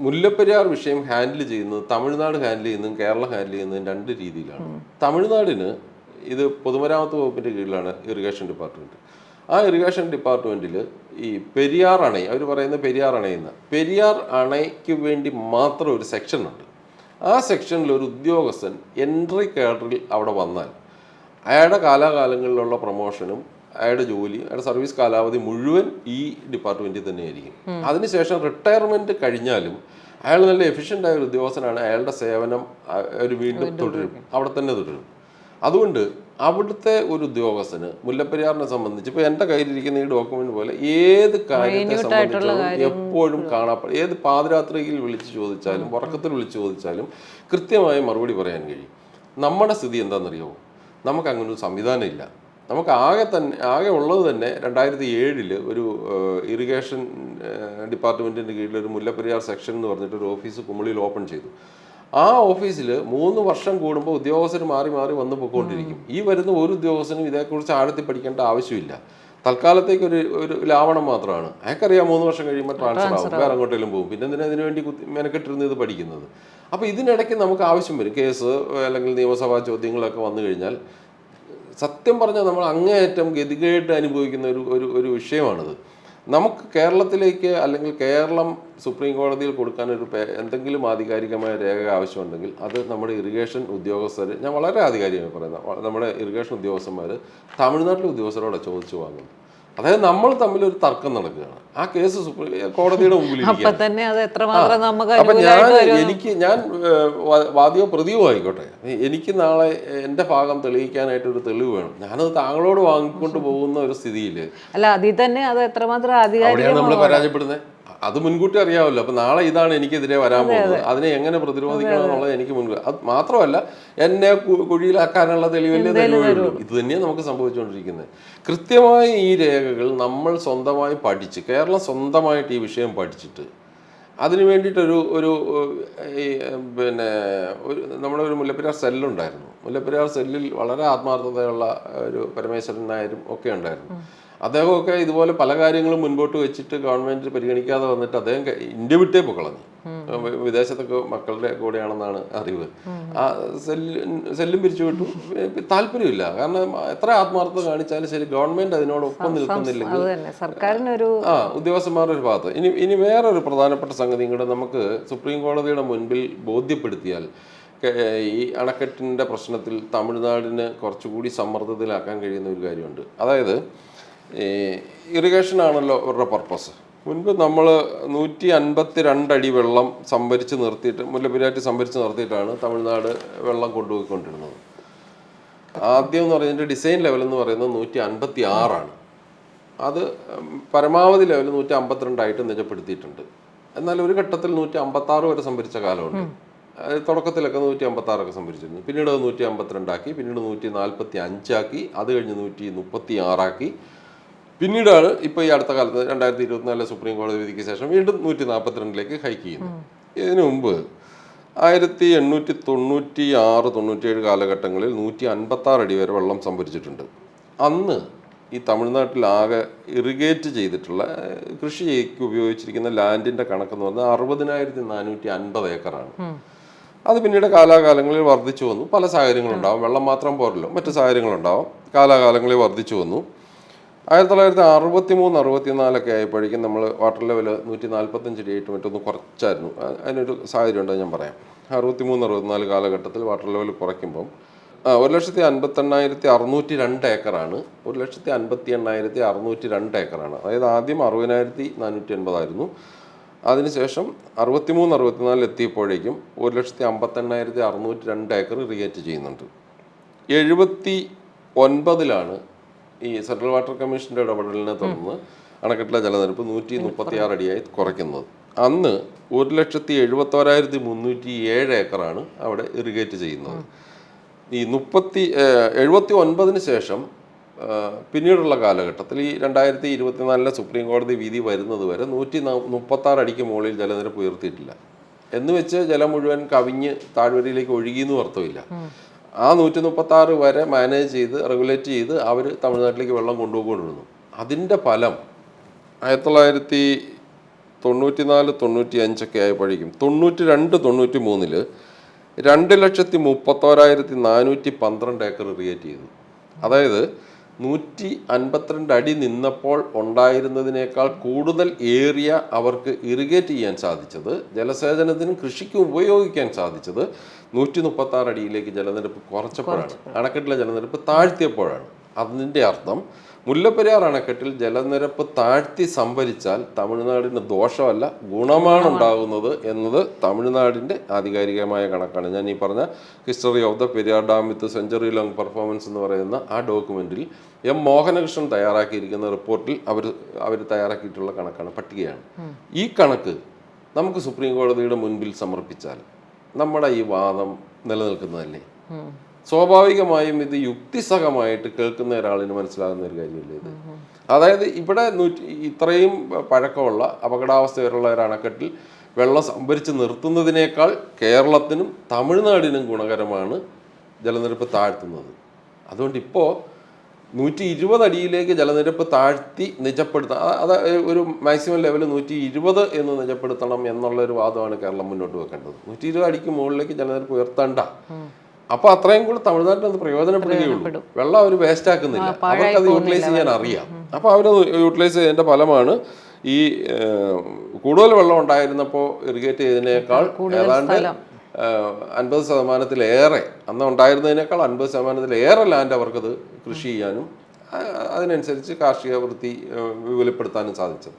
S1: മുല്ലപ്പെരിയാർ വിഷയം ഹാൻഡിൽ ചെയ്യുന്നത് തമിഴ്നാട് ഹാൻഡിൽ ചെയ്യുന്നതും കേരളം ഹാൻഡിൽ ചെയ്യുന്നതും രണ്ട് രീതിയിലാണ്. തമിഴ്നാടിന് ഇത് പൊതുമരാമത്ത് വകുപ്പിന്റെ കീഴിലാണ് ഇറിഗേഷൻ ഡിപ്പാർട്ട്മെന്റ്. ആ ഇറിഗേഷൻ ഡിപ്പാർട്ട്മെന്റിൽ ഈ പെരിയാർ അണൈ അവർ പറയുന്ന പെരിയാർ അണയെന്ന് പെരിയാർ അണയ്ക്ക് വേണ്ടി മാത്രം ഒരു സെക്ഷൻ ഉണ്ട്. ആ സെക്ഷനിൽ ഒരു ഉദ്യോഗസ്ഥൻ എൻട്രി കേഡറിൽ അവിടെ വന്നാൽ അയാളുടെ കാലാകാലങ്ങളിലുള്ള പ്രൊമോഷനും അയാളുടെ ജോലി അയാളുടെ സർവീസ് കാലാവധി മുഴുവൻ ഈ ഡിപ്പാർട്ട്മെന്റിൽ തന്നെയായിരിക്കും. അതിനുശേഷം റിട്ടയർമെന്റ് കഴിഞ്ഞാലും അയാൾ നല്ല എഫിഷ്യന്റ് ആയ ഒരു ഉദ്യോഗസ്ഥനാണ്. അയാളുടെ സേവനം അവർ വീണ്ടും തുടരും. അവിടെ തന്നെ തുടരും. അതുകൊണ്ട് അവിടുത്തെ ഒരു ഉദ്യോഗസ്ഥന് മുല്ലപ്പെരിയാറിനെ സംബന്ധിച്ച് ഇപ്പൊ എന്റെ കയ്യിലിരിക്കുന്ന ഈ ഡോക്യുമെന്റ് പോലെ ഏത് കാര്യത്തെ സംബന്ധിച്ചും എപ്പോഴും കാണാപ്പ ഏത് പാതിരാത്രിയിൽ വിളിച്ചു ചോദിച്ചാലും ഉറക്കത്തിൽ വിളിച്ചു ചോദിച്ചാലും കൃത്യമായി മറുപടി പറയാൻ കഴിയും. നമ്മുടെ സ്ഥിതി എന്താണെന്നറിയോ നമുക്ക് അങ്ങനെ ഒരു സംവിധാനം ഇല്ല. നമുക്ക് ആകെ തന്നെ ആകെ ഉള്ളത് തന്നെ രണ്ടായിരത്തി ഏഴിൽ ഒരു ഇറിഗേഷൻ ഡിപ്പാർട്ട്മെന്റിന്റെ കീഴിൽ ഒരു മുല്ലപ്പെരിയാർ സെക്ഷൻ എന്ന് പറഞ്ഞിട്ട് ഒരു ഓഫീസ് കുമളിയിൽ ഓപ്പൺ ചെയ്തു. ആ ഓഫീസിൽ മൂന്ന് വർഷം കൂടുമ്പോൾ ഉദ്യോഗസ്ഥർ മാറി മാറി വന്നു പോയിക്കൊണ്ടിരിക്കും ഈ വരുന്ന ഒരു ഉദ്യോഗസ്ഥനും ഇതേക്കുറിച്ച് ആഴത്തിൽ പഠിക്കേണ്ട ആവശ്യമില്ല. തൽക്കാലത്തേക്ക് ഒരു ഒരു ലാവണം മാത്രമാണ്. അയാൾക്കറിയാം മൂന്ന് വർഷം കഴിയുമ്പോൾ ട്രാൻസ്ഫർ ആവും. വേറെ അങ്ങോട്ടേലും പോകും. പിന്നെ എന്തിനാ അതിനുവേണ്ടി മെനക്കെട്ടിരുന്ന് ഇത് പഠിക്കുന്നത്? അപ്പോൾ ഇതിനിടയ്ക്ക് നമുക്ക് ആവശ്യം വരും. കേസ് അല്ലെങ്കിൽ നിയമസഭാ ചോദ്യങ്ങളൊക്കെ വന്നു കഴിഞ്ഞാൽ സത്യം പറഞ്ഞാൽ നമ്മൾ അങ്ങേയറ്റം ഗതികേട്ട് അനുഭവിക്കുന്ന ഒരു ഒരു ഒരു വിഷയമാണിത്. നമുക്ക് കേരളത്തിലേക്ക് അല്ലെങ്കിൽ കേരളം സുപ്രീം കോടതിയിൽ കൊടുക്കാൻ ഒരു എന്തെങ്കിലും ആധികാരികമായ രേഖ ആവശ്യമുണ്ടെങ്കിൽ അത് നമ്മുടെ ഇറിഗേഷൻ ഉദ്യോഗസ്ഥർ ഞാൻ വളരെ ആധികാരികമായി പറയുന്നത് നമ്മുടെ ഇറിഗേഷൻ ഉദ്യോഗസ്ഥന്മാർ തമിഴ്നാട്ടിലെ ഉദ്യോഗസ്ഥരോടെ ചോദിച്ചു വാങ്ങുന്നു അതായത് നമ്മൾ തമ്മിൽ ഒരു തർക്കം നടക്കുകയാണ്. ആ കേസ് സുപ്രീം കോടതിയുടെ മുമ്പിൽ
S2: അപ്പൊ
S1: ഞാൻ എനിക്ക് ഞാൻ വാദിയോ പ്രതിയോ ആയിക്കോട്ടെ. എനിക്ക് നാളെ എന്റെ ഭാഗം തെളിയിക്കാനായിട്ട് ഒരു തെളിവ് വേണം. ഞാനത് താങ്കളോട് വാങ്ങിക്കൊണ്ട് പോകുന്ന ഒരു സ്ഥിതിയിൽ
S2: അല്ല അതിൽ തന്നെ അത് എത്രമാത്രം
S1: നമ്മൾ പരാജയപ്പെടുന്നത്. അത് മുൻകൂട്ടി അറിയാമല്ലോ. അപ്പൊ നാളെ ഇതാണ് എനിക്കെതിരെ വരാൻ പോകുന്നത്. അതിനെ എങ്ങനെ പ്രതിരോധിക്കണം എന്നുള്ളത് എനിക്ക് മുൻകൂട്ടി അത് മാത്രമല്ല എന്നെ കുഴിയിലാക്കാനുള്ള തെളിവല്ലേ തെളിവുള്ളൂ ഇത് തന്നെയാണ് നമുക്ക് സംഭവിച്ചുകൊണ്ടിരിക്കുന്നത് കൃത്യമായി ഈ രേഖകൾ നമ്മൾ സ്വന്തമായി പഠിച്ച് കേരളം സ്വന്തമായിട്ട് ഈ വിഷയം പഠിച്ചിട്ട് അതിന് വേണ്ടിയിട്ടൊരു ഒരു ഈ പിന്നെ ഒരു നമ്മുടെ ഒരു മുല്ലപ്പെരിയാർ സെല്ലുണ്ടായിരുന്നു. മുല്ലപ്പെരിയാർ സെല്ലിൽ വളരെ ആത്മാർത്ഥതയുള്ള ഒരു പരമേശ്വരൻ നായരും ഒക്കെ ഉണ്ടായിരുന്നു. അദ്ദേഹമൊക്കെ ഇതുപോലെ പല കാര്യങ്ങളും മുൻപോട്ട് വെച്ചിട്ട് ഗവൺമെന്റ് പരിഗണിക്കാതെ വന്നിട്ട് അദ്ദേഹം ഇന്ത്യ വിട്ടേ പൊക്കളഞ്ഞു വിദേശത്തൊക്കെ മക്കളുടെ കൂടെയാണെന്നാണ് അറിവ്. ആ സെല്ലും സെല്ലും പിരിച്ചു വിട്ടു. ഏഹ്, താല്പര്യമില്ല. കാരണം എത്ര ആത്മാർത്ഥത കാണിച്ചാലും ശരി ഗവൺമെന്റ് അതിനോടൊപ്പം നിൽക്കുന്നില്ലെങ്കിൽ ആ ഉദ്യോഗസ്ഥന്മാരുടെ ഒരു ഭാഗത്ത്. ഇനി ഇനി വേറൊരു പ്രധാനപ്പെട്ട സംഗതിയും കൂടെ നമുക്ക് സുപ്രീം കോടതിയുടെ മുൻപിൽ ബോധ്യപ്പെടുത്തിയാൽ ഈ അണക്കെട്ടിന്റെ പ്രശ്നത്തിൽ തമിഴ്നാടിന് കുറച്ചുകൂടി സമ്മർദ്ദത്തിലാക്കാൻ കഴിയുന്ന ഒരു കാര്യമുണ്ട്. അതായത് ഈ ഇറിഗേഷൻ ആണല്ലോ അവരുടെ പർപ്പസ്. മുൻപ് നമ്മൾ നൂറ്റി അൻപത്തി രണ്ടടി വെള്ളം സംഭരിച്ച് നിർത്തിയിട്ട് മുല്ലപ്പെരിയാറ്റ് സംഭരിച്ച് നിർത്തിയിട്ടാണ് തമിഴ്നാട് വെള്ളം കൊണ്ടുപോയിക്കൊണ്ടിരുന്നത്. ആദ്യം എന്ന് പറയുന്നത് ഡിസൈൻ ലെവൽ എന്ന് പറയുന്നത് നൂറ്റി അൻപത്തി ആറാണ് അത് പരമാവധി ലെവൽ നൂറ്റി അമ്പത്തിരണ്ടായിട്ട് നിജപ്പെടുത്തിയിട്ടുണ്ട്. എന്നാൽ ഒരു ഘട്ടത്തിൽ നൂറ്റി അമ്പത്തി ആറ് വരെ സംഭരിച്ച കാലമുണ്ട്. അത് തുടക്കത്തിലൊക്കെ നൂറ്റി അമ്പത്തി ആറൊക്കെ സംഭരിച്ചിരുന്നു. പിന്നീട് നൂറ്റി അമ്പത്തിരണ്ടാക്കി പിന്നീട് നൂറ്റി നാൽപ്പത്തി അഞ്ചാക്കി അത് കഴിഞ്ഞ് നൂറ്റി മുപ്പത്തി ആറാക്കി പിന്നീടാണ് ഇപ്പോൾ ഈ അടുത്ത കാലത്ത് രണ്ടായിരത്തി ഇരുപത്തിനാലിലെ സുപ്രീം കോടതി വിധിക്ക് ശേഷം വീണ്ടും നൂറ്റി നാൽപ്പത്തിരണ്ടിലേക്ക് ഹൈക്ക് ചെയ്യുന്നു ഇതിനു മുമ്പ് ആയിരത്തി എണ്ണൂറ്റി തൊണ്ണൂറ്റി ആറ് തൊണ്ണൂറ്റിയേഴ് കാലഘട്ടങ്ങളിൽ നൂറ്റി അൻപത്തി ആറ് അടി വരെ വെള്ളം സംഭരിച്ചിട്ടുണ്ട്. അന്ന് ഈ തമിഴ്നാട്ടിൽ തമിഴ്നാട്ടിലാകെ ഇറിഗേറ്റ് ചെയ്തിട്ടുള്ള കൃഷിക്ക് ഉപയോഗിച്ചിരിക്കുന്ന ലാൻഡിന്റെ കണക്കെന്ന് പറഞ്ഞാൽ അറുപതിനായിരത്തി നാനൂറ്റി അൻപത് ഏക്കറാണ് അത് പിന്നീട് കാലാകാലങ്ങളിൽ വർദ്ധിച്ചു വന്നു. പല സാഹചര്യങ്ങളുണ്ടാവും. വെള്ളം മാത്രം പോരല്ലോ. മറ്റു സാഹചര്യങ്ങളുണ്ടാവും. കാലാകാലങ്ങളിൽ വർദ്ധിച്ചു വന്നു. ആയിരത്തി തൊള്ളായിരത്തി അറുപത്തി മൂന്ന് അറുപത്തി നാലൊക്കെ ആയപ്പോഴേക്കും നമ്മൾ വാട്ടർ ലെവൽ നൂറ്റി നാൽപ്പത്തഞ്ച് അടിയായിട്ട് മറ്റൊന്ന് കുറച്ചായിരുന്നു. അതിനൊരു സാഹചര്യം ഉണ്ടെന്ന് ഞാൻ പറയാം. അറുപത്തി മൂന്ന് അറുപത്തിനാല് കാലഘട്ടത്തിൽ വാട്ടർ ലെവൽ കുറയ്ക്കുമ്പം ഒരു ലക്ഷത്തി അൻപത്തെണ്ണായിരത്തി അറുന്നൂറ്റി രണ്ട് ഏക്കറാണ്. ഒരു ലക്ഷത്തി അൻപത്തി എണ്ണായിരത്തി അറുന്നൂറ്റി രണ്ട് ഏക്കറാണ്. അതായത് ആദ്യം അറുപതിനായിരത്തി നാനൂറ്റി എൺപതായിരുന്നു അതിനുശേഷം അറുപത്തിമൂന്ന് അറുപത്തിനാലിൽ എത്തിയപ്പോഴേക്കും ഒരു ലക്ഷത്തി അമ്പത്തെണ്ണായിരത്തി അറുന്നൂറ്റി രണ്ട് ഏക്കർ റിയേറ്റ് ചെയ്യുന്നുണ്ട്. എഴുപത്തി ഒൻപതിലാണ് ഈ സെൻട്രൽ വാട്ടർ കമ്മീഷന്റെ ഇടപെടലിനെ തുടർന്ന് അണക്കെട്ടിലെ ജലനിരപ്പ് നൂറ്റി മുപ്പത്തി ആറ് അടിയായി കുറയ്ക്കുന്നത് അന്ന് ഒരു ലക്ഷത്തി എഴുപത്തോരായിരത്തി മുന്നൂറ്റി ഏഴ് ഏക്കറാണ് അവിടെ ഇറിഗേറ്റ് ചെയ്യുന്നത്. ഈ മുപ്പത്തി എഴുപത്തി ഒൻപതിന് ശേഷം പിന്നീടുള്ള കാലഘട്ടത്തിൽ ഈ രണ്ടായിരത്തി ഇരുപത്തിനാലിലെ സുപ്രീം കോടതി വിധി വരുന്നത് വരെ നൂറ്റി മുപ്പത്തി ആറ് അടിക്ക് മുകളിൽ ജലനിരപ്പ് ഉയർത്തിയിട്ടില്ല. എന്ന് വെച്ച് ജലം മുഴുവൻ കവിഞ്ഞ് താഴ്വരയിലേക്ക് ഒഴുകിയെന്നും അർത്ഥമില്ല. ആ നൂറ്റി മുപ്പത്തി ആറ് വരെ മാനേജ് ചെയ്ത് റെഗുലേറ്റ് ചെയ്ത് അവർ തമിഴ്നാട്ടിലേക്ക് വെള്ളം കൊണ്ടുപോയിക്കൊണ്ടിരുന്നു. അതിന്റെ ഫലം ആയിരത്തി തൊള്ളായിരത്തി തൊണ്ണൂറ്റി നാല് തൊണ്ണൂറ്റി അഞ്ചൊക്കെ ആയപ്പോഴേക്കും തൊണ്ണൂറ്റി രണ്ട് തൊണ്ണൂറ്റി മൂന്നിൽ രണ്ട് ലക്ഷത്തി മുപ്പത്തോരായിരത്തി നാനൂറ്റി പന്ത്രണ്ട് ഏക്കർ റിയേറ്റ് ചെയ്തു. അതായത് നൂറ്റി അൻപത്തിരണ്ട് അടി നിന്നപ്പോൾ ഉണ്ടായിരുന്നതിനേക്കാൾ കൂടുതൽ ഏരിയ അവർക്ക് ഇറിഗേറ്റ് ചെയ്യാൻ സാധിച്ചത് ജലസേചനത്തിനും കൃഷിക്കും ഉപയോഗിക്കാൻ സാധിച്ചത് നൂറ്റി മുപ്പത്തി അടിയിലേക്ക് ജലനിരപ്പ് കുറച്ചപ്പോഴാണ്. അണക്കെട്ടിലെ ജലനിരപ്പ് താഴ്ത്തിയപ്പോഴാണ്. അതിന്റെ അർത്ഥം മുല്ലപ്പെരിയാർ അണക്കെട്ടിൽ ജലനിരപ്പ് താഴ്ത്തി സംഭരിച്ചാൽ തമിഴ്നാടിന് ദോഷമല്ല ഗുണമാണ് ഉണ്ടാകുന്നത് എന്നത് തമിഴ്നാടിന്റെ ആധികാരികമായ കണക്കാണ്. ഞാൻ ഈ പറഞ്ഞ history of the Periyar dam with century long performance എന്ന് പറയുന്ന ആ ഡോക്യുമെന്റിൽ എം മോഹനകൃഷ്ണൻ തയ്യാറാക്കിയിരിക്കുന്ന റിപ്പോർട്ടിൽ അവർ അവർ തയ്യാറാക്കിയിട്ടുള്ള കണക്കാണ് പട്ടികയാണ്. ഈ കണക്ക് നമുക്ക് സുപ്രീം കോടതിയുടെ മുൻപിൽ സമർപ്പിച്ചാൽ നമ്മുടെ ഈ വാദം നിലനിൽക്കുന്നതല്ലേ. സ്വാഭാവികമായും ഇത് യുക്തിസഹമായിട്ട് കേൾക്കുന്ന ഒരാളിന് മനസ്സിലാകുന്ന ഒരു കാര്യമില്ല ഇത്? അതായത് ഇവിടെ നൂറ്റി ഇത്രയും പഴക്കമുള്ള അപകടാവസ്ഥ വരെയുള്ള ഒരു അണക്കെട്ടിൽ വെള്ളം സംഭരിച്ച് നിർത്തുന്നതിനേക്കാൾ കേരളത്തിനും തമിഴ്നാടിനും ഗുണകരമാണ് ജലനിരപ്പ് താഴ്ത്തുന്നത്. അതുകൊണ്ട് ഇപ്പോൾ നൂറ്റി ഇരുപത് അടിയിലേക്ക് ജലനിരപ്പ് താഴ്ത്തി നിജപ്പെടുത്താം അത് ഒരു മാക്സിമം ലെവൽ നൂറ്റി ഇരുപത് എന്ന് നിജപ്പെടുത്തണം എന്നുള്ള ഒരു വാദമാണ് കേരളം മുന്നോട്ട് വെക്കേണ്ടത്. നൂറ്റി ഇരുപത് അടിക്ക് മുകളിലേക്ക് ജലനിരപ്പ് ഉയർത്തണ്ട. അപ്പൊ അത്രയും കൂടെ തമിഴ്നാട്ടിൽ അത് പ്രയോജനപ്പെടുകയുള്ളൂ വെള്ളം അവർ വേസ്റ്റ് ആക്കുന്നില്ല. അവർക്ക് അത് യൂട്ടിലൈസ് ചെയ്യാൻ അറിയാം. അപ്പൊ അവരത് യൂട്ടിലൈസ് ചെയ്തതിന്റെ ഫലമാണ് ഈ കൂടുതൽ വെള്ളം ഉണ്ടായിരുന്നപ്പോൾ ഇറിഗേറ്റ് ചെയ്തതിനേക്കാൾ ഏതാണ്ട് അൻപത് ശതമാനത്തിലേറെ അന്ന് ഉണ്ടായിരുന്നതിനേക്കാൾ അൻപത് ശതമാനത്തിലേറെ ലാൻഡ് അവർക്കത് കൃഷി ചെയ്യാനും അതിനനുസരിച്ച് കാർഷിക വൃത്തി വിപുലപ്പെടുത്താനും സാധിച്ചത്.